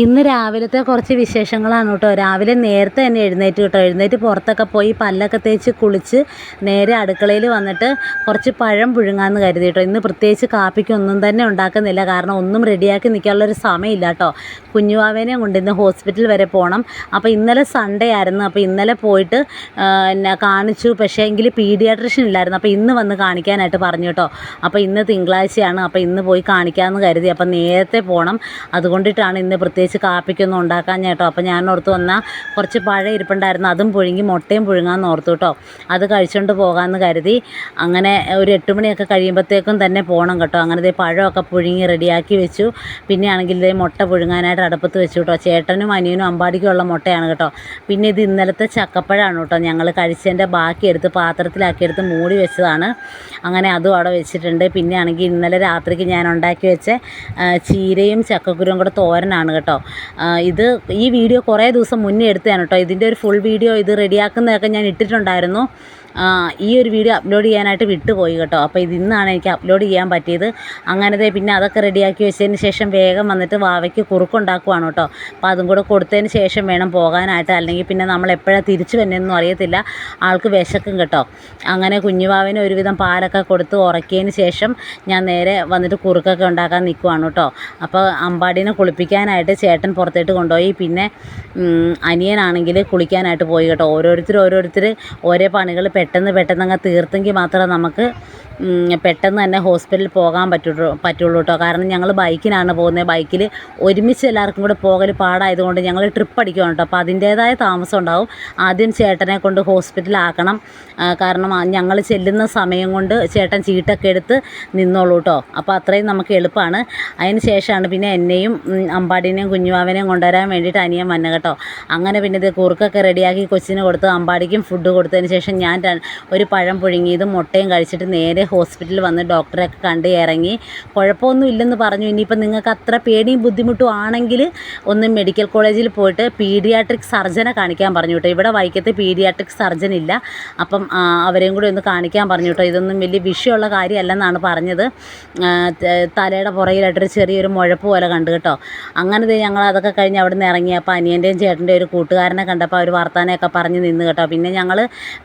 ഇന്ന് രാവിലത്തെ കുറച്ച് വിശേഷങ്ങളാണ് കേട്ടോ. രാവിലെ നേരത്തെ തന്നെ എഴുന്നേറ്റ് കേട്ടോ. എഴുന്നേറ്റ് പുറത്തൊക്കെ പോയി പല്ലൊക്കെ തേച്ച് കുളിച്ച് നേരെ അടുക്കളയിൽ വന്നിട്ട് കുറച്ച് പഴം പുഴുങ്ങാമെന്ന് കരുതി കേട്ടോ. ഇന്ന് പ്രത്യേകിച്ച് കാപ്പിക്കൊന്നും തന്നെ ഉണ്ടാക്കുന്നില്ല. കാരണം ഒന്നും റെഡിയാക്കി നിൽക്കാനുള്ളൊരു സമയമില്ല കേട്ടോ. കുഞ്ഞുവാവേനെയും കൊണ്ട് ഇന്ന് ഹോസ്പിറ്റൽ വരെ പോകണം. അപ്പോൾ ഇന്നലെ സൺഡേ ആയിരുന്നു. അപ്പോൾ ഇന്നലെ പോയിട്ട് എന്നെ കാണിച്ചു. പക്ഷേ എങ്കിൽ പീഡിയാട്രിഷ്യൻ ഇല്ലായിരുന്നു. അപ്പോൾ ഇന്ന് വന്ന് കാണിക്കാനായിട്ട് പറഞ്ഞു കേട്ടോ. അപ്പോൾ ഇന്ന് തിങ്കളാഴ്ചയാണ്. അപ്പോൾ ഇന്ന് പോയി കാണിക്കാമെന്ന് കരുതി. അപ്പോൾ നേരത്തെ പോകണം. അതുകൊണ്ടിട്ടാണ് ഇന്ന് പ്രത്യേകിച്ച് കാപ്പിക്കൊന്നും ഉണ്ടാക്കാൻ കേട്ടോ. അപ്പോൾ ഞാൻ ഓർത്ത് വന്നാൽ കുറച്ച് പഴം ഇരിപ്പുണ്ടായിരുന്നു. അതും പുഴുങ്ങി മുട്ടയും പുഴുങ്ങാമെന്ന് ഓർത്തു കേട്ടോ. അത് കഴിച്ചുകൊണ്ട് പോകാമെന്ന് കരുതി അങ്ങനെ ഒരു എട്ട് മണിയൊക്കെ കഴിയുമ്പോഴത്തേക്കും തന്നെ പോകണം കേട്ടോ. അങ്ങനെ ദേ പഴമൊക്കെ പുഴുങ്ങി റെഡിയാക്കി വെച്ചു. പിന്നെ ആണെങ്കിൽ ഇതേ മുട്ട പുഴുങ്ങാനായിട്ട് അടുപ്പത്ത് വെച്ചു കേട്ടോ. ചേട്ടനും അനിയനും അമ്പാടിക്കും ഉള്ള മുട്ടയാണ് കേട്ടോ. പിന്നെ ഇത് ഇന്നലത്തെ ചക്കപ്പഴമാണ് കേട്ടോ. ഞങ്ങൾ കഴിച്ചതിന്റെ ബാക്കി എടുത്ത് പാത്രത്തിലാക്കി എടുത്ത് മൂടി വെച്ചതാണ്. അങ്ങനെ അതും അവിടെ വെച്ചിട്ടുണ്ട്. പിന്നെ ആണെങ്കിൽ ഇന്നലെ രാത്രിക്ക് ഞാൻ ഉണ്ടാക്കി വെച്ച ചീരയും ചക്കക്കുരുവും കൂടെ തോരനാണ് കേട്ടോ. ആ, ഇത് ഈ വീഡിയോ കുറേ ദിവസം മുന്നേ എടുത്തതാണ് കേട്ടോ. ഇതിന്റെ ഒരു ഫുൾ വീഡിയോ ഇത് റെഡിയാക്കുന്നതൊക്കെ ഞാൻ ഇട്ടിട്ടുണ്ടായിരുന്നു. ഈ ഒരു വീഡിയോ അപ്ലോഡ് ചെയ്യാനായിട്ട് വിട്ടുപോയി കേട്ടോ. അപ്പോൾ ഇത് ഇന്നാണ് എനിക്ക് അപ്ലോഡ് ചെയ്യാൻ പറ്റിയത്. അങ്ങനത്തെ പിന്നെ അതൊക്കെ റെഡിയാക്കി വെച്ചതിന് ശേഷം വേഗം വന്നിട്ട് വാവയ്ക്ക് കുറുക്കുണ്ടാക്കുവാണ് കേട്ടോ. അപ്പോൾ അതും കൂടെ കൊടുത്തതിന് ശേഷം വേണം പോകാനായിട്ട്. അല്ലെങ്കിൽ പിന്നെ നമ്മൾ എപ്പോഴാണ് തിരിച്ചു വരുന്നതെന്നും അറിയത്തില്ല. ആൾക്ക് വിശക്കും കേട്ടോ. അങ്ങനെ കുഞ്ഞുവാവിന് ഒരുവിധം പാലൊക്കെ കൊടുത്ത് ഉറക്കിയതിന് ശേഷം ഞാൻ നേരെ വന്നിട്ട് കുറുക്കൊക്കെ ഉണ്ടാക്കാൻ നിൽക്കുവാണ് കേട്ടോ. അപ്പോൾ അമ്പാടിനെ കുളിപ്പിക്കാനായിട്ട് ചേട്ടൻ പുറത്തേട്ട് കൊണ്ടുപോയി. പിന്നെ അനിയനാണെങ്കിൽ കുളിക്കാനായിട്ട് പോയി കേട്ടോ. ഓരോരുത്തർ ഓരോരുത്തർ ഓരോ പണികൾ പെട്ടെന്ന് പെട്ടെന്ന് അങ്ങ് തീർത്തെങ്കിൽ മാത്രമേ നമുക്ക് പെട്ടെന്ന് തന്നെ ഹോസ്പിറ്റലിൽ പോകാൻ പറ്റുള്ളൂ പറ്റുള്ളൂ കേട്ടോ കാരണം ഞങ്ങൾ ബൈക്കിനാണ് പോകുന്നത്. ബൈക്കിൽ ഒരുമിച്ച് എല്ലാവർക്കും കൂടെ പോകൽ പാടായതുകൊണ്ട് ഞങ്ങൾ ട്രിപ്പ് അടിക്കുകയാണ് കേട്ടോ അപ്പോൾ അതിന്റേതായ താമസം ഉണ്ടാവും. ആദ്യം ചേട്ടനെ കൊണ്ട് ഹോസ്പിറ്റലാക്കണം കാരണം ഞങ്ങൾ ചെല്ലുന്ന സമയം കൊണ്ട് ചേട്ടൻ ചീട്ടൊക്കെ എടുത്ത് നിന്നോളൂ കേട്ടോ അപ്പോൾ അത്രയും നമുക്ക് എളുപ്പമാണ് അതിന് ശേഷമാണ് പിന്നെ എന്നെയും അമ്പാടിനെയും കുഞ്ഞുവാവനെയും കൊണ്ടുവരാൻ വേണ്ടിയിട്ട് അനിയൻ വന്നു കേട്ടോ. അങ്ങനെ പിന്നെ ഇത് കുറുക്കൊക്കെ റെഡിയാക്കി കൊച്ചിന് കൊടുത്ത് അമ്പാടിക്കും ഫുഡ് കൊടുത്തതിന് ശേഷം ഞാൻ ഒരു പഴം പുഴുങ്ങിയതും മുട്ടയും കഴിച്ചിട്ട് നേരെ ഹോസ്പിറ്റലിൽ വന്ന് ഡോക്ടറെയൊക്കെ കണ്ട് ഇറങ്ങി കുഴപ്പമൊന്നും ഇല്ലെന്ന് പറഞ്ഞു. ഇനിയിപ്പോൾ നിങ്ങൾക്ക് അത്ര പേടിയും ബുദ്ധിമുട്ടും ആണെങ്കിൽ ഒന്ന് മെഡിക്കൽ കോളേജിൽ പോയിട്ട് പീഡിയാട്രിക് സർജനെ കാണിക്കാൻ പറഞ്ഞു കേട്ടോ. ഇവിടെ വൈക്കത്ത് പീഡിയാട്രിക് സർജൻ ഇല്ല. അപ്പം അവരെയും കൂടി ഒന്ന് കാണിക്കാൻ പറഞ്ഞു കേട്ടോ. ഇതൊന്നും വലിയ വിഷയമുള്ള കാര്യമല്ലെന്നാണ് പറഞ്ഞത്. തലയുടെ പുറകിലായിട്ടൊരു ചെറിയൊരു മുഴപ്പ് പോലെ കണ്ടു കേട്ടോ. അങ്ങനെ ഞങ്ങൾ അതൊക്കെ കഴിഞ്ഞ് അവിടെ നിന്ന് ഇറങ്ങി. അപ്പോൾ അനിയന്റെയും ചേട്ടന്റെയും ഒരു കൂട്ടുകാരനെ കണ്ടപ്പോൾ അവർ വർത്താനമൊക്കെ പറഞ്ഞ് നിന്ന് കേട്ടോ. പിന്നെ ഞങ്ങൾ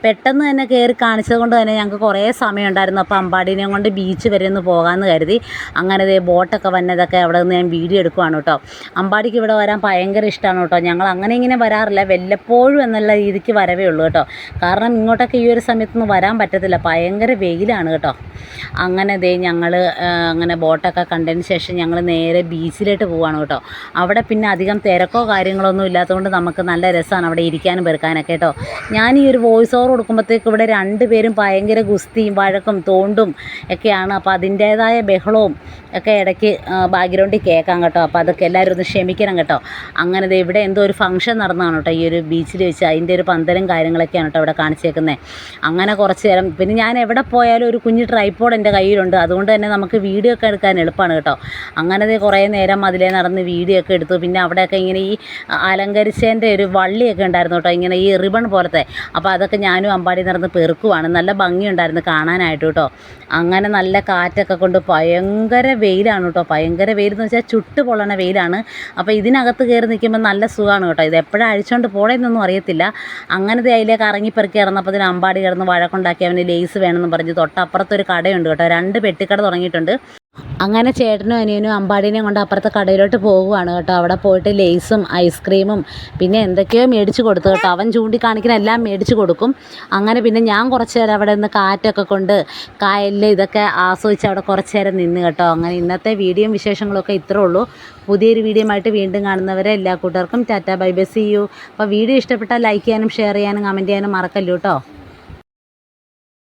പെട്ടെന്ന് തന്നെ കയറി കാണിച്ചത് കൊണ്ട് തന്നെ ഞങ്ങൾക്ക് കുറേ സമയം ഉണ്ടായിരുന്നു അപ്പോൾ അമ്പാടിനെയും കൊണ്ട് ബീച്ച് വരെ ഒന്ന് പോകാമെന്ന് കരുതി. അങ്ങനെ ദേ ബോട്ടൊക്കെ വന്നതൊക്കെ അവിടെ നിന്ന് ഞാൻ വീഡിയോ എടുക്കുവാണ് കേട്ടോ. അമ്പാടിക്ക് ഇവിടെ വരാൻ ഭയങ്കര ഇഷ്ടമാണ് കേട്ടോ. ഞങ്ങൾ അങ്ങനെ ഇങ്ങനെ വരാറില്ല. വല്ലപ്പോഴും എന്നുള്ള രീതിക്ക് വരവേ ഉള്ളൂ കേട്ടോ. കാരണം ഇങ്ങോട്ടൊക്കെ ഈ ഒരു സമയത്തൊന്നും വരാൻ പറ്റത്തില്ല. ഭയങ്കര വെയിലാണ് കേട്ടോ. അങ്ങനെ ദേ ഞങ്ങൾ അങ്ങനെ ബോട്ടൊക്കെ കണ്ടതിന് ശേഷം ഞങ്ങൾ നേരെ ബീച്ചിലോട്ട് പോവാണ് കേട്ടോ. അവിടെ പിന്നെ അധികം തിരക്കോ കാര്യങ്ങളൊന്നും ഇല്ലാത്തതുകൊണ്ട് നമുക്ക് നല്ല രസമാണ് അവിടെ ഇരിക്കാനും പെറുക്കാനൊക്കെ കേട്ടോ. ഞാൻ ഈ ഒരു വോയിസ് ഓവർ കൊടുക്കുമ്പോഴത്തേക്ക് ഇവിടെ രണ്ടുപേരും ഭയങ്കര ഗുസ്തിയും വഴക്കും തോണ്ടും ഒക്കെയാണ്. അപ്പോൾ അതിന്റേതായ ബഹളവും ഒക്കെ ഇടയ്ക്ക് ബാക്ക്ഗ്രൗണ്ടിൽ കേൾക്കാം കേട്ടോ. അപ്പോൾ അതൊക്കെ എല്ലാവരും ഒന്ന് ക്ഷമിക്കണം കേട്ടോ. അങ്ങനെ ഇവിടെ എന്തോ ഒരു ഫംഗ്ഷൻ നടന്നതാണ് കേട്ടോ. ഈ ഒരു ബീച്ചിൽ വെച്ച് അതിന്റെ ഒരു പന്തലും കാര്യങ്ങളൊക്കെയാണ് കേട്ടോ ഇവിടെ കാണിച്ചേക്കുന്നത് അങ്ങനെ കുറച്ച് നേരം പിന്നെ ഞാൻ എവിടെ പോയാലും ഒരു കുഞ്ഞ് ട്രൈപ്പോഡ് എന്റെ കയ്യിലുണ്ട്. അതുകൊണ്ട് തന്നെ നമുക്ക് വീഡിയോ ഒക്കെ എടുക്കാൻ എളുപ്പമാണ് കേട്ടോ. അങ്ങനെ കുറേ നേരം അതിലേ നടന്ന് വീഡിയോ ഒക്കെ എടുത്തു. പിന്നെ അവിടെയൊക്കെ ഇങ്ങനെ ഈ അലങ്കരിച്ചതിന്റെ ഒരു വള്ളിയൊക്കെ ഉണ്ടായിരുന്നു കേട്ടോ. ഇങ്ങനെ ഈ റിബൺ പോലത്തെ. അപ്പോൾ അതൊക്കെ ഞാനും അമ്പാടി നടന്ന് പെറുക്കുവാണ്. നല്ല ഭംഗിയുണ്ടായിരുന്നു കാണാനായിട്ട് കേട്ടോ. അങ്ങനെ നല്ല കാറ്റൊക്കെ കൊണ്ട് ഭയങ്കര വെയിലാണ് കേട്ടോ. ഭയങ്കര വെയിൽ എന്ന് വെച്ചാൽ ചുട്ട് പൊള്ളണ വെയിലാണ്. അപ്പോൾ ഇതിനകത്ത് കയറി നിൽക്കുമ്പോൾ നല്ല സുഖമാണ് കേട്ടോ. ഇത് എപ്പോഴാണ് അഴിച്ചുകൊണ്ട് പോണേന്നൊന്നും അറിയത്തില്ല. അങ്ങനത്തെ അതിലേക്ക് ഇറങ്ങിപ്പെറുക്കി ഇറന്നപ്പോൾ ഇതിന് അമ്പാടി കിടന്ന് വഴക്കുണ്ടാക്കി അവന് ലേസ് വേണമെന്ന് പറഞ്ഞ് തൊട്ടപ്പുറത്തൊരു കടയുണ്ട് കേട്ടോ. രണ്ട് പെട്ടിക്കട തുടങ്ങിയിട്ടുണ്ട്. അങ്ങനെ ചേട്ടനും അനിയനും അമ്പാടിനെയും കൊണ്ട് അപ്പുറത്തെ കടയിലോട്ട് പോകുവാണ് കേട്ടോ. അവിടെ പോയിട്ട് ലേസും ഐസ്ക്രീമും പിന്നെ എന്തൊക്കെയോ മേടിച്ച് കൊടുത്തു കേട്ടോ. അവൻ ചൂണ്ടിക്കാണിക്കുന്ന എല്ലാം മേടിച്ച് കൊടുക്കും. അങ്ങനെ പിന്നെ ഞാൻ കുറച്ച് നേരം അവിടെ നിന്ന് കാറ്റൊക്കെ കൊണ്ട് കായലിൽ ഇതൊക്കെ ആസ്വദിച്ച് അവിടെ കുറച്ച് നേരം നിന്ന് കേട്ടോ. അങ്ങനെ ഇന്നത്തെ വീഡിയോയും വിശേഷങ്ങളൊക്കെ ഇത്രേ ഉള്ളൂ. പുതിയൊരു വീഡിയോ ആയിട്ട് വീണ്ടും കാണുന്നവരെ എല്ലാ കൂട്ടുകാർക്കും tata bye bye. See you അപ്പോൾ വീഡിയോ ഇഷ്ടപ്പെട്ടാൽ ലൈക്ക് ചെയ്യാനും ഷെയർ ചെയ്യാനും കമന്റ് ചെയ്യാനും മറക്കല്ലോ കേട്ടോ